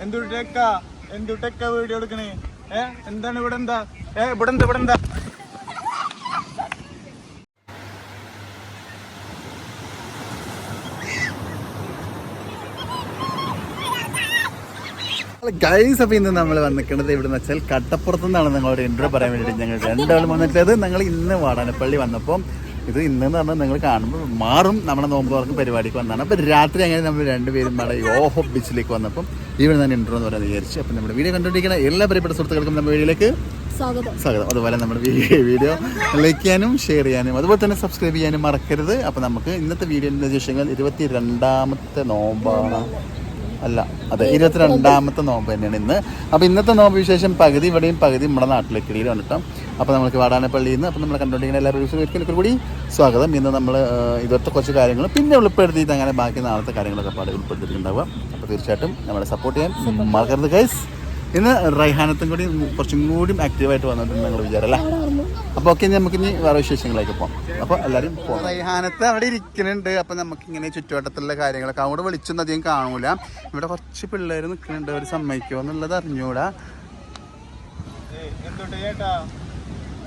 എന്തുട്ടേക്ക എന്തുട്ടേക്ക video എടുക്കണേ? ഏ? എന്താണ് ഇവിടെ എന്താ? ഏ ഇവിടെ എന്താ ഇവിടെ എന്താ? ഗൈസ് അപ്പൊ ഇന്ന് നമ്മൾ വന്നിക്കുന്നത് ഇവിടെ വെച്ചാൽ കട്ടപ്പുറത്ത് നിന്നാണ് നിങ്ങളോട് ഇൻട്രോ പറയാൻ വേണ്ടിയിട്ട് ഞങ്ങൾ രണ്ടാളും വന്നിട്ടത് ഞങ്ങൾ ഇന്ന് വാടാനപ്പള്ളി വന്നപ്പോൾ ഇത് ഇന്നെന്ന് പറഞ്ഞാൽ നിങ്ങൾ കാണുമ്പോൾ മാറും. നമ്മുടെ നോമ്പ് തുറക്കും പരിപാടിക്ക് വന്നതാണ്. അപ്പോൾ രാത്രി അങ്ങനെ നമ്മൾ രണ്ടുപേരും അവിടെ യോഹോ ബീച്ചിലേക്ക് വന്നപ്പം ഇവിടെ നിന്ന് ഇൻട്രോ എന്ന് പറയാൻ വിചാരിച്ചു അപ്പം നമ്മുടെ വീഡിയോ കണ്ടുകൊണ്ടിരിക്കുന്ന എല്ലാ പ്രിയപ്പെട്ട സുഹൃത്തുക്കൾക്കും നമ്മുടെ വീഡിയോയിലേക്ക് സ്വാഗതം. സ്വാഗതം. അതുപോലെ നമ്മുടെ വീഡിയോ ലൈക്ക് ചെയ്യാനും ഷെയർ ചെയ്യാനും അതുപോലെ തന്നെ സബ്സ്ക്രൈബ് ചെയ്യാനും മറക്കരുത്. അപ്പം നമുക്ക് ഇന്നത്തെ വീഡിയോന്റെ വിശേഷങ്ങൾ ഇരുപത്തി രണ്ടാമത്തെ നോമ്പാണ് അല്ല അതെ ഇരുപത്തിരണ്ടാമത്തെ നോമ്പ് തന്നെയാണ് ഇന്ന്. അപ്പോൾ ഇന്നത്തെ നോമ്പ് വിശേഷം പകുതി ഇവിടെയും പകുതി നമ്മുടെ നാട്ടിലേക്ക് ഇടയിൽ വന്നിട്ടോ അപ്പോൾ നമുക്ക് വാടാനപ്പള്ളിയിൽ നിന്ന് അപ്പോൾ നമ്മൾ കണ്ടുകൊണ്ടിരിക്കുന്ന എല്ലാ പ്രവേശകർക്കും കൂടി സ്വാഗതം. ഇന്ന് നമ്മൾ ഇതൊക്കെ കുറച്ച് കാര്യങ്ങൾ പിന്നെ ഉൾപ്പെടുത്തിയിട്ട് അങ്ങനെ ബാക്കി നാളത്തെ കാര്യങ്ങളൊക്കെ പാടെ ഉൾപ്പെടുത്തിയിട്ടുണ്ടാവുക. അപ്പോൾ തീർച്ചയായിട്ടും നമ്മളെ സപ്പോർട്ട് ചെയ്യാൻ മറക്കരുത് ഗൈസ് ഇന്ന് റൈഹാനത്തും കൂടി കുറച്ചും കൂടി ആക്റ്റീവായിട്ട് വന്നിട്ടുണ്ട് ഞങ്ങൾ വിചാരം അല്ലേ? അപ്പോൾ ഓക്കെ നമുക്ക് ഇനി വേറെ വിശേഷങ്ങളിലേക്ക് പോകാം അപ്പോൾ എല്ലാവരും പോകാം റൈഹാനത്ത് അവിടെ ഇരിക്കുന്നുണ്ട്. അപ്പോൾ നമുക്ക് ഇങ്ങനെ ചുറ്റുവട്ടത്തുള്ള കാര്യങ്ങളൊക്കെ അവിടെ വിളിച്ചൊന്നും അധികം കാണൂല. ഇവിടെ കുറച്ച് പിള്ളേർ നിൽക്കുന്നുണ്ട് അവർ സമ്മതിക്കുമോ എന്നുള്ളത് അറിഞ്ഞൂടാ.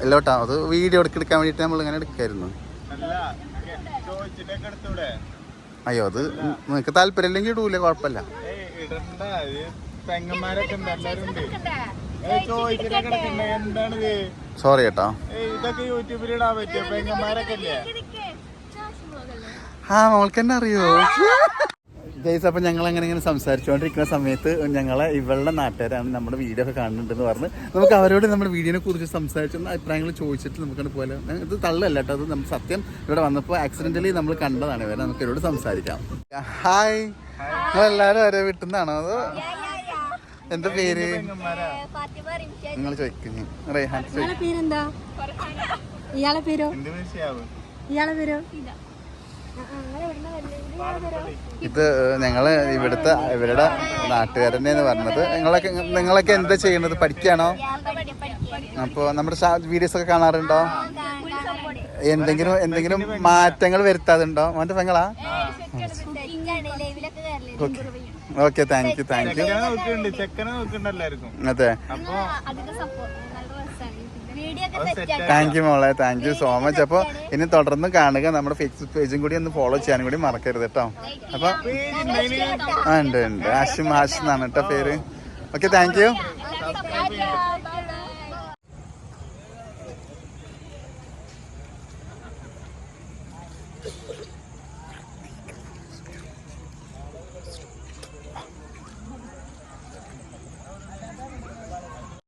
അല്ല കേട്ടോ അത് വീഡിയോ എടുക്കാൻ വേണ്ടിയിട്ട് നമ്മൾ ഇങ്ങനെ എടുക്കായിരുന്നു. അയ്യോ അത് നിങ്ങൾക്ക് താല്പര്യമില്ലെങ്കിൽ ഇടൂല കുഴപ്പമില്ല. ഏയ് ഇടണ്ട ഇത് പെങ്ങന്മാരൊക്കെ ഉണ്ട് എല്ലാരും ഉണ്ട്. ഏയ് ചോദിച്ചിട്ടൊക്കെ കിടക്കണ്ടേ? എന്താണിത് സോറി കേട്ടോ ഇതൊക്കെ യൂട്യൂബിൽ ഇടാൻ പറ്റുമോ പെങ്ങന്മാരൊക്കെ അല്ലേ ആ മോൾക്ക് തന്നെ അറിയോ? ജയ്സ് അപ്പം ഞങ്ങൾ അങ്ങനെ ഇങ്ങനെ സംസാരിച്ചുകൊണ്ടിരിക്കുന്ന സമയത്ത് ഞങ്ങളെ ഇവളുടെ നാട്ടുകാരാണ് നമ്മുടെ വീഡിയോ ഒക്കെ കാണുന്നുണ്ടെന്ന് പറഞ്ഞ് നമുക്ക് അവരോട് നമ്മുടെ വീഡിയോനെ കുറിച്ച് സംസാരിച്ച് അഭിപ്രായങ്ങൾ ചോദിച്ചിട്ട് നമുക്കത് പോലെ ഇത് തള്ളല്ല കേട്ടോ. അത് നമ്മൾ സത്യം ഇവിടെ വന്നപ്പോൾ ആക്സിഡന്റലി നമ്മൾ കണ്ടതാണ്. ഇവരെ നമുക്ക് ഇവരോട് സംസാരിക്കാം. ഹായ് നമ്മളെല്ലാരും ഒരേ വീട്ടിൽ അതോ? എന്താ പേര്? പെങ്ങന്മാരാ നിങ്ങൾ ചോദിക്കുന്നു റേഹാൻ ഇയാളെ പേരെന്താ? ഇയാളെ പേരോ? ഇയാളെ പേരോ? ഇത് ഞങ്ങൾ ഇവിടുത്തെ ഇവരുടെ നാട്ടുകാരനെ എന്ന് പറഞ്ഞത്. നിങ്ങളൊക്കെ നിങ്ങളൊക്കെ എന്താ ചെയ്യുന്നത്? പഠിക്കുകയാണോ? അപ്പോൾ നമ്മുടെ വീഡിയോസ് ഒക്കെ കാണാറുണ്ടോ? എന്തെങ്കിലും എന്തെങ്കിലും മാറ്റങ്ങൾ വരുത്താതുണ്ടോ മോന്റെ പെങ്ങളാ? Okay thank you thank you അതെ. അപ്പൊ താങ്ക് യു മോളെ. താങ്ക് യു സോ മച്ച് അപ്പൊ ഇനി തുടർന്ന് കാണുക. നമ്മുടെ ഫേസ്ബുക്ക് പേജും കൂടി ഒന്ന് ഫോളോ ചെയ്യാനും കൂടി മറക്കരുത് കേട്ടോ. അപ്പൊ ആ ഉണ്ട് ഉണ്ട്. ആഷിം ഹാഷ് എന്നാണ് കേട്ടോ പേര്. ഓക്കെ താങ്ക് യു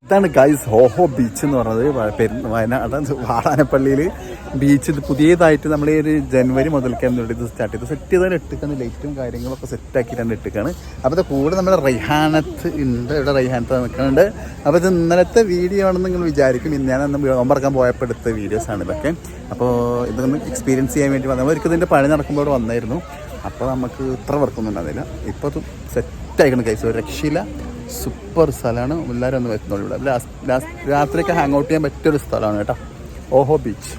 ഇതാണ് ഗൈസ് ഹോഹോ ബീച്ച് എന്ന് പറഞ്ഞത്. പെരുന്ന പെരു- വയനാട് വാടാനപ്പള്ളിയിൽ ബീച്ച് ഇത് പുതിയതായിട്ട് നമ്മൾ ഈ ഒരു ജനുവരി മുതൽക്കാണ് ഇത് സ്റ്റാർട്ട് ചെയ്ത് സെറ്റ് ചെയ്താൽ ഇട്ടിക്കാണ്. ലൈറ്റും കാര്യങ്ങളൊക്കെ സെറ്റ് ആക്കിയിട്ടാണ് ഇട്ടിക്കാണ്. അപ്പോൾ ഇത് കൂടെ നമ്മുടെ റൈഹാനത്ത് ഉണ്ട്. ഇവിടെ റൈഹാനത്ത് നിൽക്കുന്നുണ്ട്. അപ്പോൾ ഇത് ഇന്നലത്തെ വീഡിയോ ആണെന്ന് നിങ്ങൾ വിചാരിക്കും. ഞാൻ അന്ന് ഓമ്പറക്കാൻ പോയപ്പോൾ എടുത്ത വീഡിയോസാണ് ഇതൊക്കെ. അപ്പോൾ ഇതൊന്ന് എക്സ്പീരിയൻസ് ചെയ്യാൻ വേണ്ടി വന്നത്. അവർക്ക് ഇതിന്റെ പണി നടക്കുമ്പോൾ വന്നായിരുന്നു. അപ്പോൾ നമുക്ക് ഇത്ര വർക്കൊന്നും ഉണ്ടാകുന്നില്ല ഇപ്പോൾ സെറ്റ് ആയിക്കണം കൈസ് ഒരു രക്ഷയില്ല. സൂപ്പർ സ്ഥലമാണ്. എല്ലാവരും ഒന്ന് വരുന്നുള്ളൂ ഇവിടെ. ലാസ്റ്റ് രാത്രിയൊക്കെ ഹാങ് ഔട്ട് ചെയ്യാൻ പറ്റിയൊരു സ്ഥലമാണ് കേട്ടോ. ഓഹോ ബീച്ച്.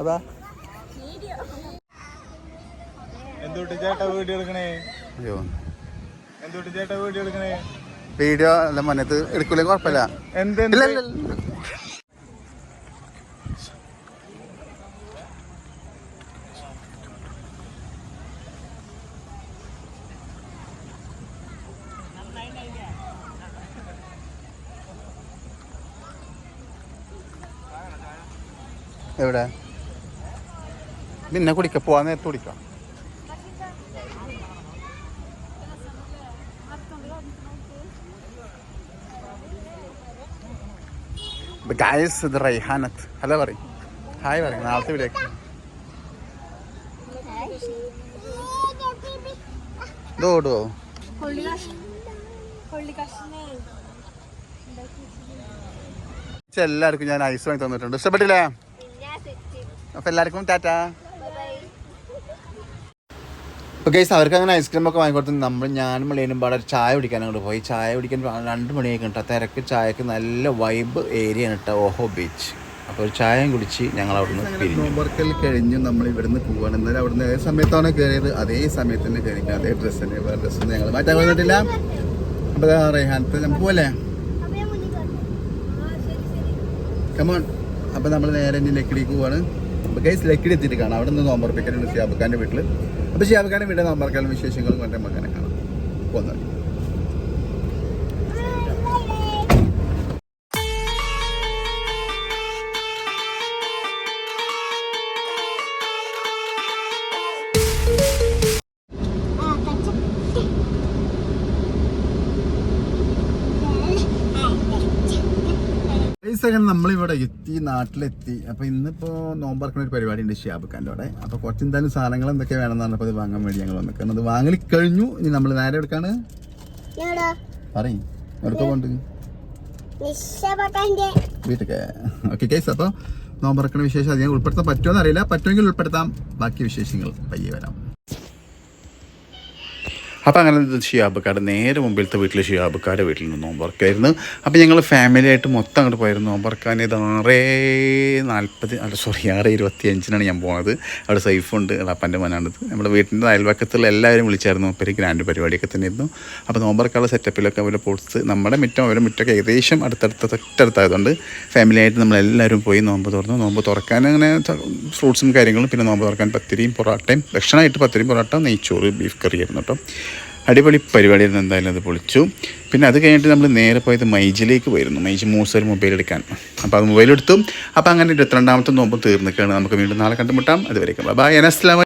അതാ. എന്തുട്ട് ചേട്ടാ വീഡിയോ എടുക്കണേ? അയ്യോ. എന്തുട്ട് ചേട്ടാ വീഡിയോ എടുക്കണേ? വീഡിയോ അല്ല മനത്ത് എടുക്കൂലേ? കുഴപ്പമില്ല. എന്ത് എവിടെ? പിന്നെ കുടിക്ക പോവാൻ നേരത്തെ കുടിക്കാം. ഗായസ് ഹലോ പറയും. ഹായ് പറയും. നാളത്തെ ഇതോടുവോ എല്ലാവർക്കും ഞാൻ ഐസ് വാങ്ങി തന്നിട്ടുണ്ട്. ഇഷ്ടപ്പെട്ടില്ലേ? അപ്പൊ എല്ലാവർക്കും ടാറ്റാ. അപ്പോൾ ഗൈസ് അവർക്ക് അങ്ങനെ ഐസ്ക്രീം ഒക്കെ വാങ്ങിക്കൊടുത്ത് നമ്മൾ ഞാനും മളിയനും പാടെ ഒരു ചായ കുടിക്കാൻ അങ്ങോട്ട് പോയി. ചായ കുടിക്കാൻ രണ്ട് മണിയൊക്കെ കേട്ടോ. തിരക്ക് ചായക്ക് നല്ല വൈബ് ഏരിയ കേട്ടോ ഓഹോ ബീച്ച് അപ്പോൾ ഒരു ചായയും കുടിച്ച് ഞങ്ങൾ അവിടുന്ന് പിരിഞ്ഞു. വർക്കൽ കഴിഞ്ഞ് നമ്മൾ ഇവിടുന്ന് പോവാണ്. എന്നാലും അവിടുന്ന് ഏത് സമയത്താണ് കയറിയത് അതേ സമയത്ത് തന്നെ കയറിയിട്ട് അതേ ഡ്രസ്സ് തന്നെ വേറെ ഡ്രസ്സ് ഞങ്ങൾ മാറ്റാൻ വന്നിട്ടില്ല അപ്പോൾ റേഹാനത്ത് നമുക്ക് പോലെ കമോൺ അപ്പോൾ നമ്മൾ നേരെ ഇനി ലക്കിടിക്ക് പോവാണ്. അപ്പോൾ ഗൈസ് ലക്കിടി എത്തിയിട്ട് കാണാം. അവിടെ നിന്ന് നോമ്പർപ്പിക്കാനുണ്ട് ഷിയാബക്കാന്റെ വീട്ടിൽ അപ്പോൾ ഷിയാബക്കാന്റെ വീട്ടിൽ നോമ്പർക്കാലും വിശേഷങ്ങളും കൊണ്ട് നമുക്കനെ കാണാം. പോകുന്നത് ഗൈസ് സെക്കൻഡ് നമ്മളിവിടെ എത്തി നാട്ടിലെത്തി. അപ്പോൾ ഇന്നിപ്പോൾ നോമ്പറക്കുന്ന ഒരു പരിപാടി ഉണ്ട് ഷിയാബക്കാന്റെ അവിടെ അപ്പോൾ കുറച്ച് എന്തായാലും സാധനങ്ങൾ എന്തൊക്കെ വേണമെന്നാണ് അപ്പോൾ അത് വാങ്ങാൻ വേണ്ടി ഞങ്ങൾ വന്നിരിക്കുന്നത് അത് വാങ്ങി കഴിഞ്ഞു. ഇനി നമ്മൾ നേരെ എടുക്കാണ്. പറയും. എവിടെ പോകണ്ട്? വീട്ടിലേക്ക്. ഓക്കെ കേസ് അപ്പോൾ നോമ്പറക്കുന്ന വിശേഷം അധികം ഉൾപ്പെടുത്താൻ പറ്റുമോ എന്നറിയില്ല പറ്റുമെങ്കിൽ ഉൾപ്പെടുത്താം. ബാക്കി വിശേഷങ്ങൾ പയ്യെ വരാം. അപ്പോൾ അങ്ങനെ ഷിയാബക്കാട് നേരെ മുമ്പിലത്തെ വീട്ടിൽ ഷിയാബക്കാരുടെ വീട്ടിൽ നിന്ന് നോമ്പറക്കായിരുന്നു. അപ്പോൾ ഞങ്ങൾ ഫാമിലിയായിട്ട് മൊത്തം അങ്ങോട്ട് പോയിരുന്നു. നോമ്പറക്കാൻ ഇത് ആറ് നാൽപ്പത് അല്ല സോറി ആറ് ഇരുപത്തി അഞ്ചിനാണ് ഞാൻ പോകുന്നത് അവിടെ സൈഫുണ്ട് അപ്പന്റെ മോനാണിത്. നമ്മുടെ വീട്ടിന്റെ അയൽവക്കത്തുള്ള എല്ലാവരും വിളിച്ചായിരുന്നു. ഒരു ഗ്രാൻഡ് പരിപാടിയൊക്കെ തന്നെയായിരുന്നു. അപ്പോൾ നോമ്പറക്കാനുള്ള സെറ്റപ്പിലൊക്കെ അവരെ പൊടുത്ത് നമ്മുടെ മുറ്റം അവരുടെ മുറ്റമൊക്കെ ഏകദേശം അടുത്തടുത്ത തൊട്ടടുത്തായതുകൊണ്ട് ഫാമിലിയായിട്ട് നമ്മളെല്ലാവരും പോയി നോമ്പ് തുറന്നു. നോമ്പ് തുറക്കാൻ അങ്ങനെ ഫ്രൂട്ട്സും കാര്യങ്ങളും പിന്നെ നോമ്പ് തുറക്കാൻ പത്തിരിയും പൊറോട്ടയും ഭക്ഷണമായിട്ട് പത്തിരിയും പൊറോട്ട നെയ്ച്ചോറ് ബീഫ് കറി ആയിരുന്നു കേട്ടോ. അടിപൊളി പരിപാടിയായിരുന്നു എന്തായാലും അത് പൊളിച്ചു. പിന്നെ അത് കഴിഞ്ഞിട്ട് നമ്മൾ നേരെ പോയത് മൈജിലേക്ക് പോയിരുന്നു. മൈജി മൂസർ മൊബൈൽ എടുക്കാൻ. അപ്പോൾ അത് മൊബൈൽ എടുത്തു. അപ്പോൾ അങ്ങനെ ഇരുപത്തിരണ്ടാമത്തെ നോമ്പ് തീർന്നിക്കാണ് നമുക്ക് വീണ്ടും നാളെ കണ്ടുമുട്ടാം. അതുവരേക്കും. ബൈ അനസ്ലാം